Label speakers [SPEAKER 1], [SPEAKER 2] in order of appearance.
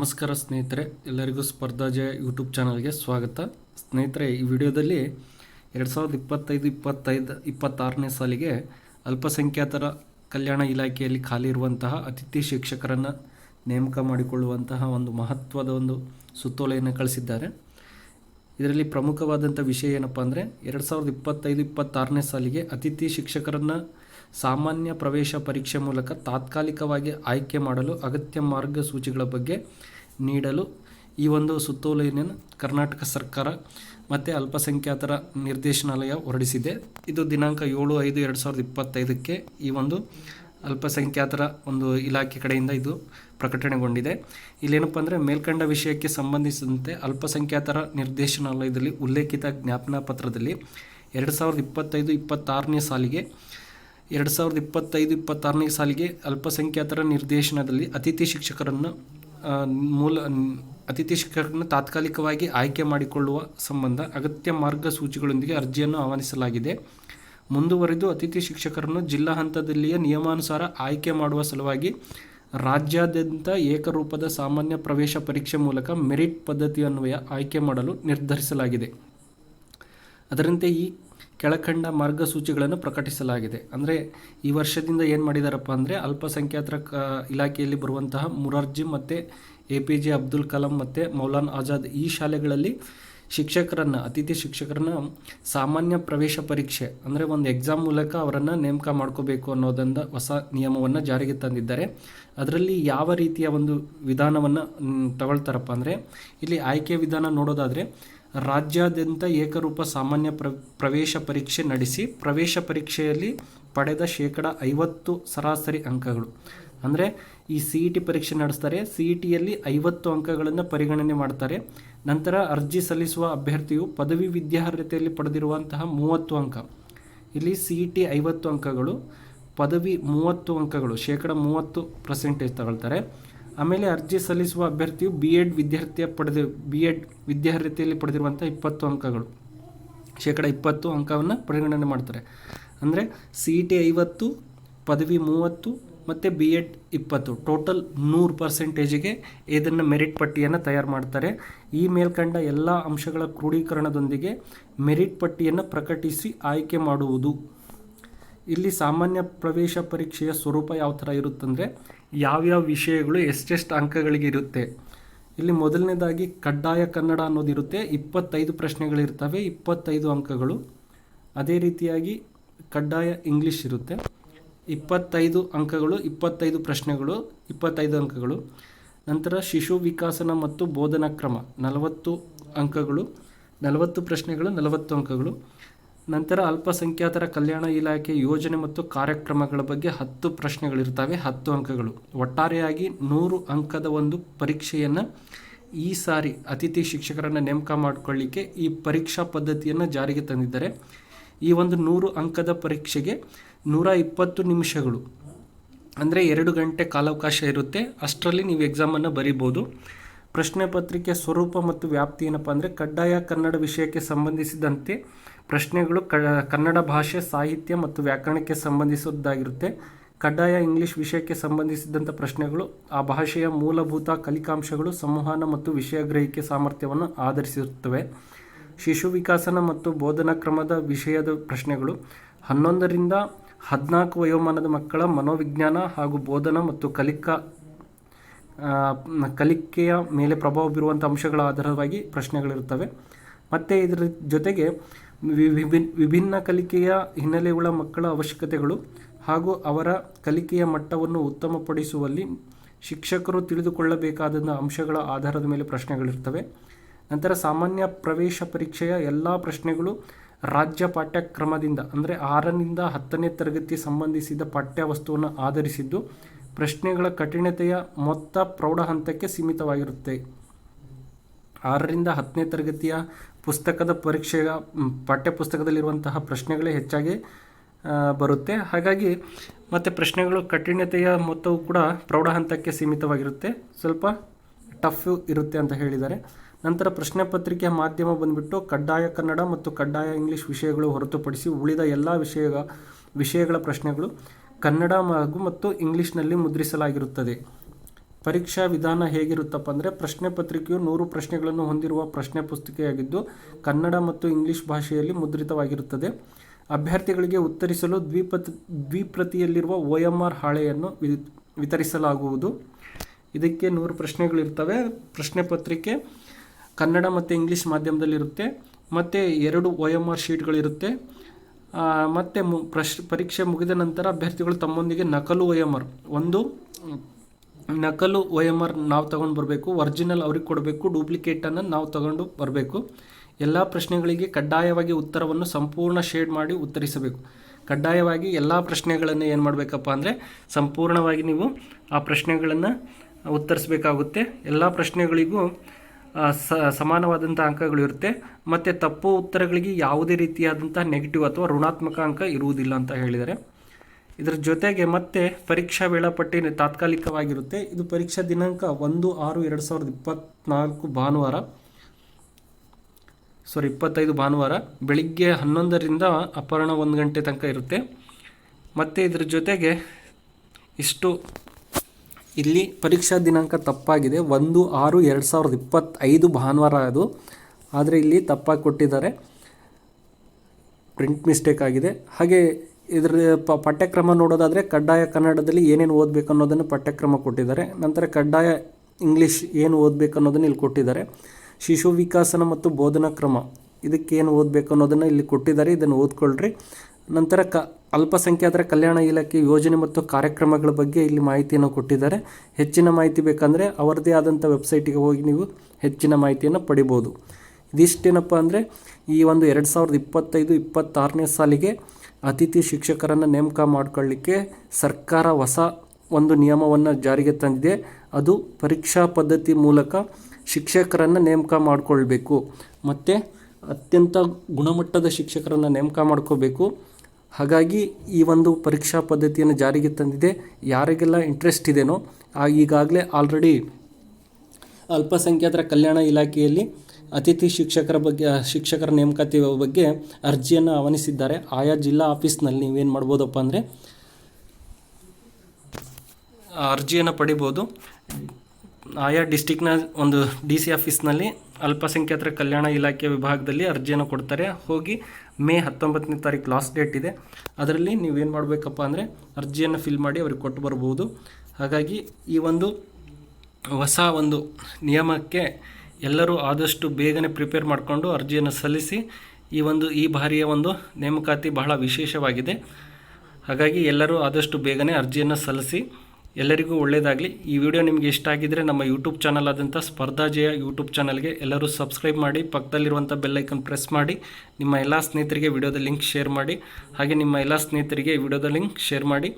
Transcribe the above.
[SPEAKER 1] ನಮಸ್ಕಾರ ಸ್ನೇಹಿತರೆ, ಎಲ್ಲರಿಗೂ ಸ್ಪರ್ಧಾಜಯ ಯೂಟ್ಯೂಬ್ ಚಾನಲ್ಗೆ ಸ್ವಾಗತ. ಸ್ನೇಹಿತರೆ, ಈ ವಿಡಿಯೋದಲ್ಲಿ ಎರಡು ಸಾವಿರದ ಇಪ್ಪತ್ತೈದು ಇಪ್ಪತ್ತೈದು, ಇಪ್ಪತ್ತಾರನೇ ಸಾಲಿಗೆ ಅಲ್ಪಸಂಖ್ಯಾತರ ಕಲ್ಯಾಣ ಇಲಾಖೆಯಲ್ಲಿ ಖಾಲಿ ಇರುವಂತಹ ಅತಿಥಿ ಶಿಕ್ಷಕರನ್ನು ನೇಮಕ ಮಾಡಿಕೊಳ್ಳುವಂತಹ ಒಂದು ಮಹತ್ವದ ಒಂದು ಸುತ್ತೋಲೆಯನ್ನು ಕಳಿಸಿದ್ದಾರೆ. ಇದರಲ್ಲಿ ಪ್ರಮುಖವಾದಂಥ ವಿಷಯ ಏನಪ್ಪ ಅಂದರೆ, ಎರಡು ಸಾವಿರದ ಇಪ್ಪತ್ತೈದು, ಇಪ್ಪತ್ತಾರನೇ ಸಾಲಿಗೆ ಅತಿಥಿ ಶಿಕ್ಷಕರನ್ನು ಸಾಮಾನ್ಯ ಪ್ರವೇಶ ಪರೀಕ್ಷೆ ಮೂಲಕ ತಾತ್ಕಾಲಿಕವಾಗಿ ಆಯ್ಕೆ ಮಾಡಲು ಅಗತ್ಯ ಮಾರ್ಗಸೂಚಿಗಳ ಬಗ್ಗೆ ನೀಡಲು ಈ ಒಂದು ಸುತ್ತೋಲೆಯನ್ನು ಕರ್ನಾಟಕ ಸರ್ಕಾರ ಮತ್ತು ಅಲ್ಪಸಂಖ್ಯಾತರ ನಿರ್ದೇಶನಾಲಯ ಹೊರಡಿಸಿದೆ. ಇದು ದಿನಾಂಕ ಏಳು ಐದು ಎರಡು ಸಾವಿರದ ಇಪ್ಪತ್ತೈದಕ್ಕೆ ಈ ಒಂದು ಅಲ್ಪಸಂಖ್ಯಾತರ ಒಂದು ಇಲಾಖೆ ಕಡೆಯಿಂದ ಇದು ಪ್ರಕಟಣೆಗೊಂಡಿದೆ. ಇಲ್ಲೇನಪ್ಪ ಅಂದರೆ ಮೇಲ್ಕಂಡ ವಿಷಯಕ್ಕೆ ಸಂಬಂಧಿಸಿದಂತೆ ಅಲ್ಪಸಂಖ್ಯಾತರ ನಿರ್ದೇಶನಾಲಯದಲ್ಲಿ ಉಲ್ಲೇಖಿತ ಜ್ಞಾಪನಾ ಪತ್ರದಲ್ಲಿ ಎರಡು ಸಾವಿರದ ಇಪ್ಪತ್ತೈದು ಇಪ್ಪತ್ತಾರನೇ ಸಾಲಿಗೆ ಎರಡು ಸಾವಿರದ ಇಪ್ಪತ್ತೈದು, ಇಪ್ಪತ್ತಾರನೇ ಸಾಲಿಗೆ ಅಲ್ಪಸಂಖ್ಯಾತರ ನಿರ್ದೇಶನದಲ್ಲಿ ಅತಿಥಿ ಶಿಕ್ಷಕರನ್ನು ಮೂಲ, ಅತಿಥಿ ಶಿಕ್ಷಕರನ್ನು ತಾತ್ಕಾಲಿಕವಾಗಿ ಆಯ್ಕೆ ಮಾಡಿಕೊಳ್ಳುವ ಸಂಬಂಧ ಅಗತ್ಯ ಮಾರ್ಗಸೂಚಿಗಳೊಂದಿಗೆ ಅರ್ಜಿಯನ್ನು ಆಹ್ವಾನಿಸಲಾಗಿದೆ. ಮುಂದುವರೆದು ಅತಿಥಿ ಶಿಕ್ಷಕರನ್ನು ಜಿಲ್ಲಾ ಹಂತದಲ್ಲಿಯೇ ನಿಯಮಾನುಸಾರ ಆಯ್ಕೆ ಮಾಡುವ ಸಲುವಾಗಿ ರಾಜ್ಯಾದ್ಯಂತ ಏಕರೂಪದ ಸಾಮಾನ್ಯ ಪ್ರವೇಶ ಪರೀಕ್ಷೆ ಮೂಲಕ ಮೆರಿಟ್ ಪದ್ಧತಿ ಅನ್ವಯ ಆಯ್ಕೆ ಮಾಡಲು ನಿರ್ಧರಿಸಲಾಗಿದೆ. ಅದರಂತೆ ಈ ಕೆಳಕಂಡ ಮಾರ್ಗಸೂಚಿಗಳನ್ನು ಪ್ರಕಟಿಸಲಾಗಿದೆ. ಅಂದರೆ ಈ ವರ್ಷದಿಂದ ಏನು ಮಾಡಿದಾರಪ್ಪ ಅಂದರೆ ಅಲ್ಪಸಂಖ್ಯಾತರ ಕ ಇಲಾಖೆಯಲ್ಲಿ ಬರುವಂತಹ ಮುರಾರ್ಜಿ ಮತ್ತು A P J Abdul Kalam ಮತ್ತು ಮೌಲಾನ್ ಆಜಾದ್ ಈ ಶಾಲೆಗಳಲ್ಲಿ ಶಿಕ್ಷಕರನ್ನು, ಅತಿಥಿ ಶಿಕ್ಷಕರನ್ನು ಸಾಮಾನ್ಯ ಪ್ರವೇಶ ಪರೀಕ್ಷೆ ಅಂದರೆ ಒಂದು ಎಕ್ಸಾಮ್ ಮೂಲಕ ಅವರನ್ನು ನೇಮಕ ಮಾಡ್ಕೋಬೇಕು ಅನ್ನೋದೊಂದು ಹೊಸ ನಿಯಮವನ್ನು ಜಾರಿಗೆ ತಂದಿದ್ದಾರೆ. ಅದರಲ್ಲಿ ಯಾವ ರೀತಿಯ ಒಂದು ವಿಧಾನವನ್ನು ತಗೊಳ್ತಾರಪ್ಪ ಅಂದರೆ ಇಲ್ಲಿ ಆಯ್ಕೆ ವಿಧಾನ ನೋಡೋದಾದರೆ ರಾಜ್ಯಾದ್ಯಂತ ಏಕರೂಪ ಸಾಮಾನ್ಯ ಪ್ರ, ಪ್ರವೇಶ ಪರೀಕ್ಷೆ ನಡೆಸಿ ಪ್ರವೇಶ ಪರೀಕ್ಷೆಯಲ್ಲಿ ಪಡೆದ ಶೇಕಡ ಐವತ್ತು ಸರಾಸರಿ ಅಂಕಗಳು. ಅಂದರೆ ಈ ಸಿ ಇ ಟಿ ಪರೀಕ್ಷೆ ನಡೆಸ್ತಾರೆ. ಸಿ ಇ ಟಿಯಲ್ಲಿ ಐವತ್ತು ಅಂಕಗಳನ್ನು ಪರಿಗಣನೆ ಮಾಡ್ತಾರೆ. ನಂತರ ಅರ್ಜಿ ಸಲ್ಲಿಸುವ ಅಭ್ಯರ್ಥಿಯು ಪದವಿ ವಿದ್ಯಾರ್ಹತೆಯಲ್ಲಿ ಪಡೆದಿರುವಂತಹ ಮೂವತ್ತು ಅಂಕ. ಇಲ್ಲಿ ಸಿ ಇ ಟಿ ಐವತ್ತು ಅಂಕಗಳು, ಪದವಿ ಮೂವತ್ತು ಅಂಕಗಳು, ಶೇಕಡ ಮೂವತ್ತು ಪರ್ಸೆಂಟೇಜ್ ತಗೊಳ್ತಾರೆ. ಆಮೇಲೆ ಅರ್ಜಿ ಸಲ್ಲಿಸುವ ಅಭ್ಯರ್ಥಿಯು ಬಿ ಎಡ್ ವಿದ್ಯಾರ್ಥಿಯ ಪಡೆದ ಬಿ ಎಡ್ ವಿದ್ಯಾರ್ಹತೆಯಲ್ಲಿ ಪಡೆದಿರುವಂಥ ಇಪ್ಪತ್ತು ಅಂಕಗಳು. ಶೇಕಡ ಇಪ್ಪತ್ತು ಅಂಕವನ್ನು ಪರಿಗಣನೆ ಮಾಡ್ತಾರೆ. ಅಂದರೆ ಸಿ ಇ ಟಿ ಐವತ್ತು, ಪದವಿ ಮೂವತ್ತು ಮತ್ತು ಬಿ ಎಡ್ ಇಪ್ಪತ್ತು. ಟೋಟಲ್ ನೂರು ಪರ್ಸೆಂಟೇಜಿಗೆ ಇದನ್ನು ಮೆರಿಟ್ ಪಟ್ಟಿಯನ್ನು ತಯಾರು ಮಾಡ್ತಾರೆ. ಈ ಮೇಲ್ಕಂಡ ಎಲ್ಲ ಅಂಶಗಳ ಕ್ರೋಢೀಕರಣದೊಂದಿಗೆ ಮೆರಿಟ್ ಪಟ್ಟಿಯನ್ನು ಪ್ರಕಟಿಸಿ ಆಯ್ಕೆ ಮಾಡುವುದು. ಇಲ್ಲಿ ಸಾಮಾನ್ಯ ಪ್ರವೇಶ ಪರೀಕ್ಷೆಯ ಸ್ವರೂಪ ಯಾವ ಥರ ಇರುತ್ತಂದರೆ ಯಾವ್ಯಾವ ವಿಷಯಗಳು ಎಷ್ಟೆಷ್ಟು ಅಂಕಗಳಿಗೆ ಇರುತ್ತೆ. ಇಲ್ಲಿ ಮೊದಲನೇದಾಗಿ ಕಡ್ಡಾಯ ಕನ್ನಡ ಅನ್ನೋದಿರುತ್ತೆ ಇಪ್ಪತ್ತೈದು ಪ್ರಶ್ನೆಗಳಿರ್ತವೆ, ಇಪ್ಪತ್ತೈದು ಅಂಕಗಳು. ಅದೇ ರೀತಿಯಾಗಿ ಕಡ್ಡಾಯ ಇಂಗ್ಲೀಷ್ ಇರುತ್ತೆ, ಇಪ್ಪತ್ತೈದು ಅಂಕಗಳು, ಇಪ್ಪತ್ತೈದು ಪ್ರಶ್ನೆಗಳು, ಇಪ್ಪತ್ತೈದು ಅಂಕಗಳು. ನಂತರ ಶಿಶು ವಿಕಾಸನ ಮತ್ತು ಬೋಧನಾ ಕ್ರಮ, ನಲವತ್ತು ಅಂಕಗಳು, ನಲವತ್ತು ಪ್ರಶ್ನೆಗಳು, ನಲವತ್ತು ಅಂಕಗಳು. ನಂತರ ಅಲ್ಪಸಂಖ್ಯಾತರ ಕಲ್ಯಾಣ ಇಲಾಖೆ ಯೋಜನೆ ಮತ್ತು ಕಾರ್ಯಕ್ರಮಗಳ ಬಗ್ಗೆ ಹತ್ತು ಪ್ರಶ್ನೆಗಳಿರ್ತವೆ ಹತ್ತು ಅಂಕಗಳು. ಒಟ್ಟಾರೆಯಾಗಿ ನೂರು ಅಂಕದ ಒಂದು ಪರೀಕ್ಷೆಯನ್ನು ಈ ಸಾರಿ ಅತಿಥಿ ಶಿಕ್ಷಕರನ್ನು ನೇಮಕ ಮಾಡಿಕೊಳ್ಳಿಕ್ಕೆ ಈ ಪರೀಕ್ಷಾ ಪದ್ಧತಿಯನ್ನು ಜಾರಿಗೆ ತಂದಿದ್ದಾರೆ. ಈ ಒಂದು ನೂರು ಅಂಕದ ಪರೀಕ್ಷೆಗೆ ನೂರ ಇಪ್ಪತ್ತು ನಿಮಿಷಗಳು. ಅಂದರೆ ಎರಡು ಗಂಟೆ ಕಾಲಾವಕಾಶ ಇರುತ್ತೆ. ಅಷ್ಟರಲ್ಲಿ ನೀವು ಎಕ್ಸಾಮನ್ನು ಬರಿಬೋದು. ಪ್ರಶ್ನೆ ಪತ್ರಿಕೆ ಸ್ವರೂಪ ಮತ್ತು ವ್ಯಾಪ್ತಿ ಏನಪ್ಪ ಅಂದರೆ ಕಡ್ಡಾಯ ಕನ್ನಡ ವಿಷಯಕ್ಕೆ ಸಂಬಂಧಿಸಿದಂತೆ ಪ್ರಶ್ನೆಗಳು ಕನ್ನಡ ಭಾಷೆ, ಸಾಹಿತ್ಯ ಮತ್ತು ವ್ಯಾಕರಣಕ್ಕೆ ಸಂಬಂಧಿಸಿದ್ದಾಗಿರುತ್ತೆ. ಕಡ್ಡಾಯ ಇಂಗ್ಲಿಷ್ ವಿಷಯಕ್ಕೆ ಸಂಬಂಧಿಸಿದಂಥ ಪ್ರಶ್ನೆಗಳು ಆ ಭಾಷೆಯ ಮೂಲಭೂತ ಕಲಿಕಾಂಶಗಳು, ಸಂವಹನ ಮತ್ತು ವಿಷಯ ಗ್ರಹಿಕೆ ಸಾಮರ್ಥ್ಯವನ್ನು ಆಧರಿಸಿರುತ್ತವೆ. ಶಿಶು ವಿಕಾಸನ ಮತ್ತು ಬೋಧನಾ ಕ್ರಮದ ವಿಷಯದ ಪ್ರಶ್ನೆಗಳು, ಹನ್ನೊಂದರಿಂದ ಹದಿನಾಲ್ಕು ವಯೋಮಾನದ ಮಕ್ಕಳ ಮನೋವಿಜ್ಞಾನ ಹಾಗೂ ಬೋಧನಾ ಮತ್ತು ಕಲಿಕಾ ಕಲಿಕೆಯ ಮೇಲೆ ಪ್ರಭಾವ ಬೀರುವಂಥ ಅಂಶಗಳ ಆಧಾರವಾಗಿ ಪ್ರಶ್ನೆಗಳಿರ್ತವೆ ಮತ್ತು ಇದರ ಜೊತೆಗೆ ವಿಭಿನ್ ವಿಭಿನ್ನ ಕಲಿಕೆಯ ಹಿನ್ನೆಲೆಯುಳ್ಳ ಮಕ್ಕಳ ಅವಶ್ಯಕತೆಗಳು ಹಾಗೂ ಅವರ ಕಲಿಕೆಯ ಮಟ್ಟವನ್ನು ಉತ್ತಮಪಡಿಸುವಲ್ಲಿ ಶಿಕ್ಷಕರು ತಿಳಿದುಕೊಳ್ಳಬೇಕಾದಂಥ ಅಂಶಗಳ ಆಧಾರದ ಮೇಲೆ ಪ್ರಶ್ನೆಗಳಿರ್ತವೆ ನಂತರ ಸಾಮಾನ್ಯ ಪ್ರವೇಶ ಪರೀಕ್ಷೆಯ ಎಲ್ಲ ಪ್ರಶ್ನೆಗಳು ರಾಜ್ಯ ಪಾಠ್ಯಕ್ರಮದಿಂದ, ಅಂದರೆ ಆರರಿಂದ ಹತ್ತನೇ ತರಗತಿ ಸಂಬಂಧಿಸಿದ ಪಠ್ಯವಸ್ತುವನ್ನು ಆಧರಿಸಿದ್ದು ಪ್ರಶ್ನೆಗಳ ಕಠಿಣತೆಯ ಮೊತ್ತ ಪ್ರೌಢ ಹಂತಕ್ಕೆ ಸೀಮಿತವಾಗಿರುತ್ತೆ. ಆರರಿಂದ ಹತ್ತನೇ ತರಗತಿಯ ಪುಸ್ತಕದ ಪರೀಕ್ಷೆಯ ಪಠ್ಯಪುಸ್ತಕದಲ್ಲಿರುವಂತಹ ಪ್ರಶ್ನೆಗಳೇ ಹೆಚ್ಚಾಗಿ ಬರುತ್ತೆ. ಹಾಗಾಗಿ ಮತ್ತು ಪ್ರಶ್ನೆಗಳು ಕಠಿಣತೆಯ ಮೊತ್ತವು ಕೂಡ ಪ್ರೌಢ ಹಂತಕ್ಕೆ ಸೀಮಿತವಾಗಿರುತ್ತೆ. ಸ್ವಲ್ಪ ಟಫ್ ಇರುತ್ತೆ ಅಂತ ಹೇಳಿದ್ದಾರೆ. ನಂತರ ಪ್ರಶ್ನೆ ಪತ್ರಿಕೆಯ ಮಾಧ್ಯಮ ಬಂದ್ಬಿಟ್ಟು ಕಡ್ಡಾಯ ಕನ್ನಡ ಮತ್ತು ಕಡ್ಡಾಯ ಇಂಗ್ಲೀಷ್ ವಿಷಯಗಳು ಹೊರತುಪಡಿಸಿ ಉಳಿದ ಎಲ್ಲ ವಿಷಯ ವಿಷಯಗಳ ಪ್ರಶ್ನೆಗಳು. ಕನ್ನಡ ಹಾಗೂ ಮತ್ತು ಇಂಗ್ಲೀಷ್ನಲ್ಲಿ ಮುದ್ರಿಸಲಾಗಿರುತ್ತದೆ. ಪರೀಕ್ಷಾ ವಿಧಾನ ಹೇಗಿರುತ್ತಪ್ಪ ಅಂದರೆ ಪ್ರಶ್ನೆ ಪತ್ರಿಕೆಯು ನೂರು ಪ್ರಶ್ನೆಗಳನ್ನು ಹೊಂದಿರುವ ಪ್ರಶ್ನೆ ಪುಸ್ತಿಕೆಯಾಗಿದ್ದು ಕನ್ನಡ ಮತ್ತು ಇಂಗ್ಲೀಷ್ ಭಾಷೆಯಲ್ಲಿ ಮುದ್ರಿತವಾಗಿರುತ್ತದೆ. ಅಭ್ಯರ್ಥಿಗಳಿಗೆ ಉತ್ತರಿಸಲು ದ್ವಿಪತ್ ದ್ವಿಪ್ರತಿಯಲ್ಲಿರುವ ಒ ಎಂ ಆರ್ ಹಾಳೆಯನ್ನು ವಿತರಿಸಲಾಗುವುದು. ಇದಕ್ಕೆ ನೂರು ಪ್ರಶ್ನೆಗಳಿರ್ತವೆ. ಪ್ರಶ್ನೆ ಪತ್ರಿಕೆ ಕನ್ನಡ ಮತ್ತು ಇಂಗ್ಲೀಷ್ ಮಾಧ್ಯಮದಲ್ಲಿರುತ್ತೆ. ಮತ್ತು ಎರಡು ಒ ಎಂ ಆರ್ ಶೀಟ್ಗಳಿರುತ್ತೆ. ಮತ್ತೆ ಮು ಪ್ರಶ್ ಪರೀಕ್ಷೆ ಮುಗಿದ ನಂತರ ಅಭ್ಯರ್ಥಿಗಳು ತಮ್ಮೊಂದಿಗೆ ನಕಲು ಒ ಒಂದು, ನಕಲು ಒ ಆರ್ ನಾವು ತಗೊಂಡು ಬರಬೇಕು, ಒರ್ಜಿನಲ್ ಅವ್ರಿಗೆ ಕೊಡಬೇಕು ಡೂಪ್ಲಿಕೇಟನ್ನು ನಾವು ತಗೊಂಡು ಬರಬೇಕು. ಎಲ್ಲ ಪ್ರಶ್ನೆಗಳಿಗೆ ಕಡ್ಡಾಯವಾಗಿ ಉತ್ತರವನ್ನು ಸಂಪೂರ್ಣ ಶೇಡ್ ಮಾಡಿ ಉತ್ತರಿಸಬೇಕು. ಕಡ್ಡಾಯವಾಗಿ ಎಲ್ಲ ಪ್ರಶ್ನೆಗಳನ್ನು ಏನು ಮಾಡಬೇಕಪ್ಪ ಅಂದರೆ ಸಂಪೂರ್ಣವಾಗಿ ನೀವು ಆ ಪ್ರಶ್ನೆಗಳನ್ನು ಉತ್ತರಿಸಬೇಕಾಗುತ್ತೆ. ಎಲ್ಲ ಪ್ರಶ್ನೆಗಳಿಗೂ ಸ ಸಮಾನವಾದಂಥ ಅಂಕಗಳು ಇರುತ್ತೆ. ಮತ್ತು ತಪ್ಪು ಉತ್ತರಗಳಿಗೆ ಯಾವುದೇ ರೀತಿಯಾದಂಥ ನೆಗೆಟಿವ್ ಅಥವಾ ಋಣಾತ್ಮಕ ಅಂಕ ಇರುವುದಿಲ್ಲ ಅಂತ ಹೇಳಿದ್ದಾರೆ. ಇದರ ಜೊತೆಗೆ ಮತ್ತೆ ಪರೀಕ್ಷಾ ವೇಳಾಪಟ್ಟಿ ತಾತ್ಕಾಲಿಕವಾಗಿರುತ್ತೆ. ಇದು ಪರೀಕ್ಷಾ ದಿನಾಂಕ ಒಂದು, ಆರು, ಎರಡು ಸಾವಿರದ ಇಪ್ಪತ್ನಾಲ್ಕು ಭಾನುವಾರ. ಸಾರಿ ಇಪ್ಪತ್ತೈದು ಭಾನುವಾರ. ಬೆಳಿಗ್ಗೆ ಹನ್ನೊಂದರಿಂದ ಅಪರಾಹ್ನ ಒಂದು ಗಂಟೆ ತನಕ ಇರುತ್ತೆ. ಮತ್ತು ಇದರ ಜೊತೆಗೆ ಇಷ್ಟು ಇಲ್ಲಿ ಪರೀಕ್ಷಾ ದಿನಾಂಕ ತಪ್ಪಾಗಿದೆ. ಒಂದು, ಆರು, ಎರಡು ಸಾವಿರದ ಇಪ್ಪತ್ತೈದು ಭಾನುವಾರ ಅದು. ಆದರೆ ಇಲ್ಲಿ ತಪ್ಪಾಗಿ ಕೊಟ್ಟಿದ್ದಾರೆ. ಪ್ರಿಂಟ್ ಮಿಸ್ಟೇಕ್ ಆಗಿದೆ. ಹಾಗೆ ಇದರ ಪ, ಪಠ್ಯಕ್ರಮ ನೋಡೋದಾದರೆ ಕಡ್ಡಾಯ ಕನ್ನಡದಲ್ಲಿ ಏನೇನು ಓದಬೇಕು ಅನ್ನೋದನ್ನು ಪಠ್ಯಕ್ರಮ ಕೊಟ್ಟಿದ್ದಾರೆ. ನಂತರ ಕಡ್ಡಾಯ ಇಂಗ್ಲೀಷ್ ಏನು ಓದಬೇಕು ಅನ್ನೋದನ್ನು ಇಲ್ಲಿ ಕೊಟ್ಟಿದ್ದಾರೆ. ಶಿಶು ವಿಕಾಸನ ಮತ್ತು ಬೋಧನಾ ಕ್ರಮ ಇದಕ್ಕೆ ಏನು ಓದಬೇಕು ಅನ್ನೋದನ್ನು ಇಲ್ಲಿ ಕೊಟ್ಟಿದ್ದಾರೆ. ಇದನ್ನು ಓದ್ಕೊಳ್ರಿ. ನಂತರ ಕ ಅಲ್ಪಸಂಖ್ಯಾತರ ಕಲ್ಯಾಣ ಇಲಾಖೆ ಯೋಜನೆ ಮತ್ತು ಕಾರ್ಯಕ್ರಮಗಳ ಬಗ್ಗೆ ಇಲ್ಲಿ ಮಾಹಿತಿಯನ್ನು ಕೊಟ್ಟಿದ್ದಾರೆ. ಹೆಚ್ಚಿನ ಮಾಹಿತಿ ಬೇಕಂದರೆ ಅವರದೇ ಆದಂಥ ವೆಬ್ಸೈಟಿಗೆ ಹೋಗಿ ನೀವು ಹೆಚ್ಚಿನ ಮಾಹಿತಿಯನ್ನು ಪಡಿಬೋದು. ಇದಿಷ್ಟೇನಪ್ಪ ಅಂದರೆ ಈ ಒಂದು ಎರಡು ಸಾವಿರದ ಇಪ್ಪತ್ತೈದು, ಇಪ್ಪತ್ತಾರನೇ ಸಾಲಿಗೆ ಅತಿಥಿ ಶಿಕ್ಷಕರನ್ನು ನೇಮಕ ಮಾಡ್ಕೊಳ್ಳಿಕ್ಕೆ ಸರ್ಕಾರ ಹೊಸ ಒಂದು ನಿಯಮವನ್ನು ಜಾರಿಗೆ ತಂದಿದೆ. ಅದು ಪರೀಕ್ಷಾ ಪದ್ಧತಿ ಮೂಲಕ ಶಿಕ್ಷಕರನ್ನು ನೇಮಕ ಮಾಡಿಕೊಳ್ಬೇಕು. ಮತ್ತು ಅತ್ಯಂತ ಗುಣಮಟ್ಟದ ಶಿಕ್ಷಕರನ್ನು ನೇಮಕ ಮಾಡ್ಕೋಬೇಕು ಹಾಗಾಗಿ ಈ ಒಂದು ಪರೀಕ್ಷಾ ಪದ್ಧತಿಯನ್ನು ಜಾರಿಗೆ ತಂದಿದೆ. ಯಾರಿಗೆಲ್ಲ ಇಂಟ್ರೆಸ್ಟ್ ಇದೆಯೋ ಈಗಾಗಲೇ ಆಲ್ರೆಡಿ ಅಲ್ಪಸಂಖ್ಯಾತರ ಕಲ್ಯಾಣ ಇಲಾಖೆಯಲ್ಲಿ ಅತಿಥಿ ಶಿಕ್ಷಕರ ಬಗ್ಗೆ, ಶಿಕ್ಷಕರ ನೇಮಕಾತಿ ಬಗ್ಗೆ ಅರ್ಜಿಯನ್ನು ಆಹ್ವಾನಿಸಿದ್ದಾರೆ. ಆಯಾ ಜಿಲ್ಲಾ ಆಫೀಸ್ನಲ್ಲಿ ನೀವೇನು ಮಾಡ್ಬೋದಪ್ಪ ಅಂದರೆ? ಅರ್ಜಿಯನ್ನು ಪಡಿಬೋದು. ಆಯಾ ಡಿಸ್ಟಿಕ್ನ ಒಂದು ಡಿ ಸಿ ಆಫೀಸ್ನಲ್ಲಿ ಅಲ್ಪಸಂಖ್ಯಾತರ ಕಲ್ಯಾಣ ಇಲಾಖೆ ವಿಭಾಗದಲ್ಲಿ ಅರ್ಜಿಯನ್ನು ಕೊಡ್ತಾರೆ. ಹೋಗಿ ಮೇ ಹತ್ತೊಂಬತ್ತನೇ ತಾರೀಕು ಲಾಸ್ಟ್ ಡೇಟ್ ಇದೆ. ಅದರಲ್ಲಿ ನೀವೇನು ಮಾಡಬೇಕಪ್ಪ ಅಂದರೆ ಅರ್ಜಿಯನ್ನು ಫಿಲ್ ಮಾಡಿ ಅವ್ರಿಗೆ ಕೊಟ್ಟು ಬರ್ಬೋದು. ಹಾಗಾಗಿ ಈ ಒಂದು ಹೊಸ ಒಂದು ನಿಯಮಕ್ಕೆ ಎಲ್ಲರೂ ಆದಷ್ಟು ಬೇಗನೆ ಪ್ರಿಪೇರ್ ಮಾಡಿಕೊಂಡು ಅರ್ಜಿಯನ್ನು ಸಲ್ಲಿಸಿ ಈ ಒಂದು, ಈ ಬಾರಿಯ ಒಂದು ನೇಮಕಾತಿ ಬಹಳ ವಿಶೇಷವಾಗಿದೆ. ಹಾಗಾಗಿ ಎಲ್ಲರೂ ಆದಷ್ಟು ಬೇಗನೆ ಅರ್ಜಿಯನ್ನು ಸಲ್ಲಿಸಿ ಎಲ್ಲರಿಗೂ ಒಳ್ಳೆಯದಾಗಲಿ ಈ ವಿಡಿಯೋ ನಿಮಗೆ ಇಷ್ಟ ಆಗಿದ್ದರೆ ನಮ್ಮ ಯೂಟ್ಯೂಬ್ ಚಾನಲ್ ಆದಂಥ ಸ್ಪರ್ಧಾ ಜಯ ಯೂಟ್ಯೂಬ್ ಚಾನಲ್ಗೆ ಎಲ್ಲರೂ ಸಬ್ಸ್ಕ್ರೈಬ್ ಮಾಡಿ, ಪಕ್ಕದಲ್ಲಿರುವಂಥ ಬೆಲ್ಲೈಕನ್ ಪ್ರೆಸ್ ಮಾಡಿ, ನಿಮ್ಮ ಎಲ್ಲ ಸ್ನೇಹಿತರಿಗೆ ವಿಡಿಯೋದ ಲಿಂಕ್ ಶೇರ್ ಮಾಡಿ, ಹಾಗೆ ನಿಮ್ಮ ಎಲ್ಲ ಸ್ನೇಹಿತರಿಗೆ ವಿಡಿಯೋದ ಲಿಂಕ್ ಶೇರ್ ಮಾಡಿ.